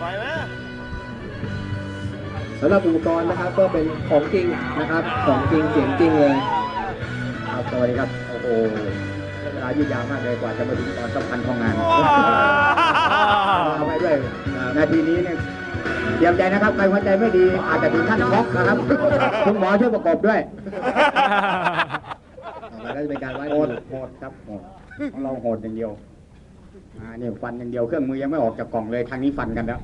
ไฟไหมสำหรับอุปกรณ์นะครับก็เป็นของจริงนะครับของจริงเสียงจริงเลยครับสวัสดีครับโอ้โหเวลายืดยาวมากเลยกว่าจะมาถึงตอนสำคัญของงานเอาไว้ด้วยนาทีนี้เนี่ยเตรียมใจนะครับใครหัวใจไม่ดี อาจจะถึงขั้นช็อกนะครับคุณหมอช่วยประกบด้วยต่อมาก็จะเป็นการไว้โหดโหดครับโหดของเราโหดอย่างเดียว อ่าเนี่ยฟันอย่างเดียวเครื่องมือยังไม่ออกจากกล่องเลยทางนี้ฟันกันแล้ว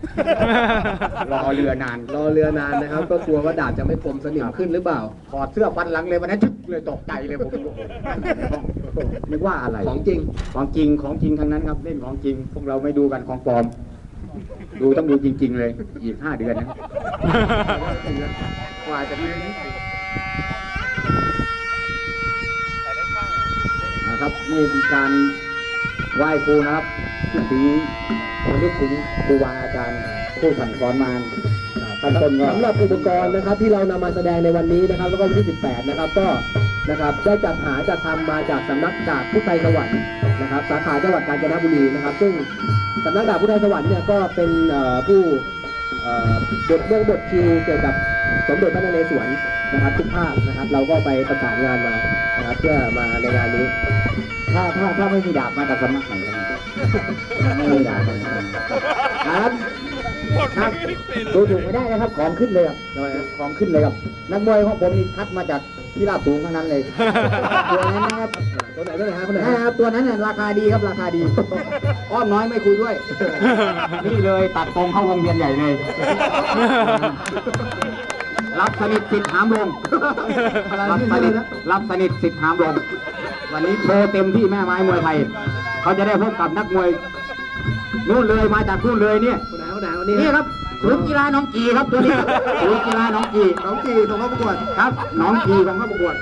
รอเรือนานรอเรือนานนะครับ ก็กลัวว่าดาบจะไม่คมสนิมขึ้นหรือเปล่าถอดเสื้อฟันหลังเลยวันนั้นชึกเลยตกใจเลยผมนึกว่าอะไรของจริงของจริงของจริงทั้งนั้นครับเล่นของจริง พวกเราไม่ดูกันของปลอม ดูต้องดูจริง ๆ เลยอีกห้าเดือนนะกว่าจะมีนะครับนี่เป็นการ ไหว้ครูนะครับถึงระลึกถึงครูบาอาจารย์ผู้สั่งสอนมาตั้งต้นก็สำหรับอุปกรณ์นะครับที่เรานำมาแสดงในวันนี้นะครับ แล้วก็วันที่ 18 นะครับ ก็นะครับได้จัดหาจัดทำมาจากสำนักดาบพุทธไทยสวรรค์นะครับ สาขาจังหวัดกาญจนบุรีนะครับ ซึ่งสำนักดาบพุทธไทยสวรรค์เนี่ยก็เป็นผู้บทเรื่องบทคิวเกี่ยวกับสมเด็จพระนเรศวรนะครับทุกภาคนะครับ เราก็ไปประสานงานมานะครับเพื่อมาในงานนี้ ถ้าถ้าถ้าไม่มีดาบมาจากสำนักไหนกันไม่มีดาบครับครับดูถูกไม่ได้นะครับ ของขึ้นเลยครับของขึ้นเลยครับ นักมวยของผมนี่คัดมาจากที่ราบสูงทั้งนั้นเลย ตัวนั้นนะครับ ตัวไหนตัวไหนฮะคนไหนนะฮะครับตัวนั้นน่ะราคาดีครับราคาดี อ้อมน้อยไม่คุยด้วย นี่เลยตัดตรงเข้าวงเวียนใหญ่เลย รับสนิทสิทธิ์หามลง รับสนิทรับสนิทสิทธิ์หามลง วันนี้โชว์เต็มที่แม่ไม้มวยไทย เขาจะได้พบกับนักมวยนู่นเลยมาจากนู่นเลยเนี่ยคนไหนคนไหนวันนี้นี่ครับศูนย์กีฬาหน้องกีครับตัวนี้ครับศูนย์กีฬาหน้องกีน้องกีส่งเข้าประกวดครับหน้องกีของเข้าประกวด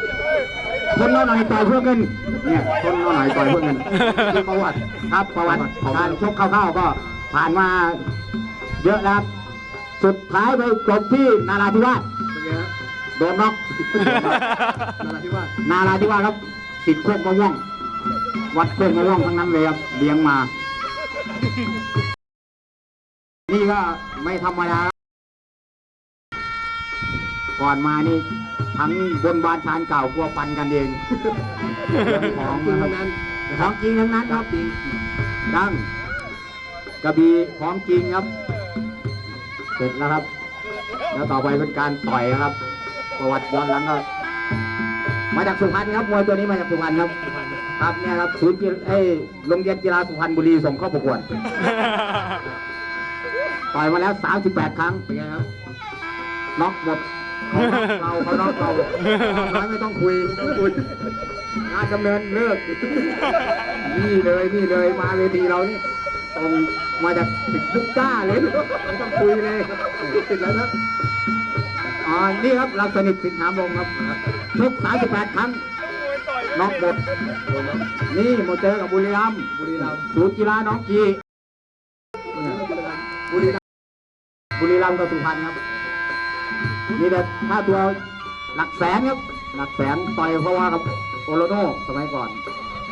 คนเราหน่อยต่อยเพื่อเงินเนี่ยคนเราหน่อยต่อยเพื่อเงินมีประวัติครับประวัติการชกเข้าวๆก็ผ่านมาเยอะแล้วครับสุดท้ายไปจบที่นาราธิวาสเป็นไงฮะโดนน็อกนาราธิวาสนาราธิวาสครับ สิทธิ์โคกมะม่วงวัดโคกมะม่วงทั้งนั้นเลยครับเลี้ยงมา นี่ก็ไม่ธรรมดาก่อนมานี่ทั้งบนบานชานเก่ากลัวฟันกันเองของจริงทั้งนั้นของจริงทั้งนั้นครับจริงดังกระบี่ของจริงครับ เสร็จแล้วครับ แล้วต่อไปเป็นการต่อยครับ ประวัติย้อนหลังก็ มาจากสุพรรณครับมวยตัวนี้มาจากสุพรรณครับ ครับเนี่ยครับศูนย์กีฬาเอ้ยโรงเรียนกีฬาสุพรรณบุรีส่งเข้าประกวดต่อยมาแล้ว 38 ครั้งเป็นไงครับน็อกหมดเขาน็อกเราเขาน็อกเราน้อยไม่ต้องคุยคุยงานดำเนินเลิก นี่เลยนี่เลยมาเวทีเรานี่ตรงมาจากติดลูกจ้าเลยไม่ต้องคุยเลยติดแล้วนะ อ๋อนี่ครับเราสนิทสินหามลงครับทุก38 ครั้งน็อกหมด นี่มาเจอกับบุรีรัมย์บุรีรัมย์ศูนย์กีฬาน้องกีบุรีรัมย์บุรีรัมย์กับสุพรรณครับนี่แต่ค่าตัวหลักแสนครับ หลักแสนต่อยเพราะว่ากับโอโลโนสมัยก่อน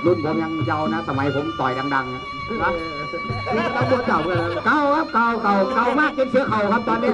รุ่นผมยังเยาว์นะ สมัยผมต่อยดังๆนะครับนี่ก็นักมวยเก่าเหมือนกันนะเก่าครับเก่าเก่าเก่ามากจนเสือเข่าครับตอนนี้